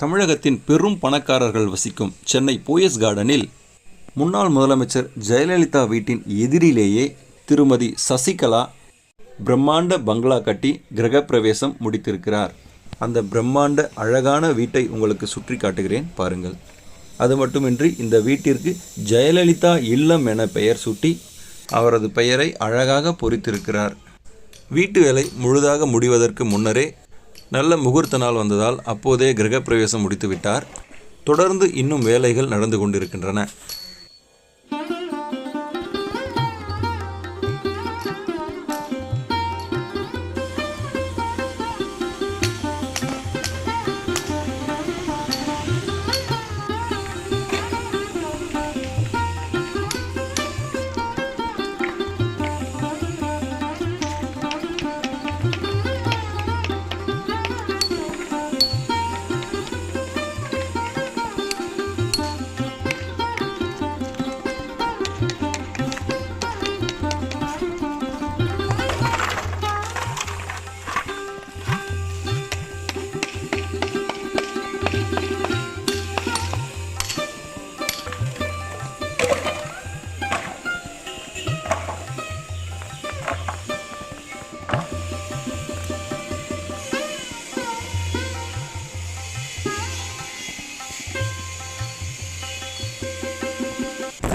தமிழகத்தின் பெரும் பணக்காரர்கள் வசிக்கும் சென்னை போயஸ் கார்டனில் முன்னாள் முதலமைச்சர் ஜெயலலிதா வீட்டின் எதிரிலேயே திருமதி சசிகலா பிரம்மாண்ட பங்களா கட்டி கிரகப்பிரவேசம் முடித்திருக்கிறார். அந்த பிரம்மாண்ட அழகான வீட்டை உங்களுக்கு சுற்றி காட்டுகிறேன் பாருங்கள். அது மட்டுமின்றி இந்த வீட்டிற்கு ஜெயலலிதா இல்லம் என பெயர் சூட்டி அவரது பெயரை அழகாக பொறித்திருக்கிறார். வீட்டு வேலை முழுதாக முடிவதற்கு முன்னரே நல்ல முகூர்த்த நாள் வந்ததால் அப்போதே கிரகப்பிரவேசம் முடித்துவிட்டார். தொடர்ந்து இன்னும் வேலைகள் நடந்து கொண்டிருக்கின்றன.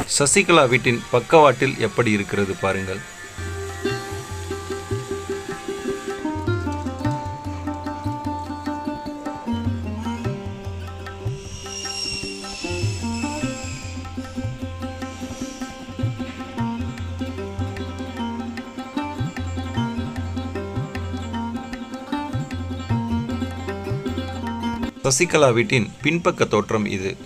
சசிகலா வீட்டின் பக்கவாட்டில் எப்படி இருக்கிறது பாருங்கள். சசிகலா வீட்டின் பின்பக்க தோற்றம் இது.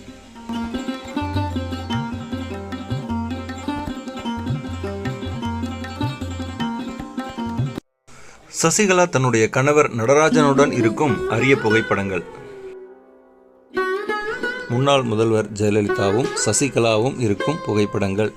சசிகலா தன்னுடைய கணவர் நடராஜனுடன் இருக்கும் அரிய புகைப்படங்கள். முன்னாள் முதல்வர் ஜெயலலிதாவும் சசிகலாவும் இருக்கும் புகைப்படங்கள்.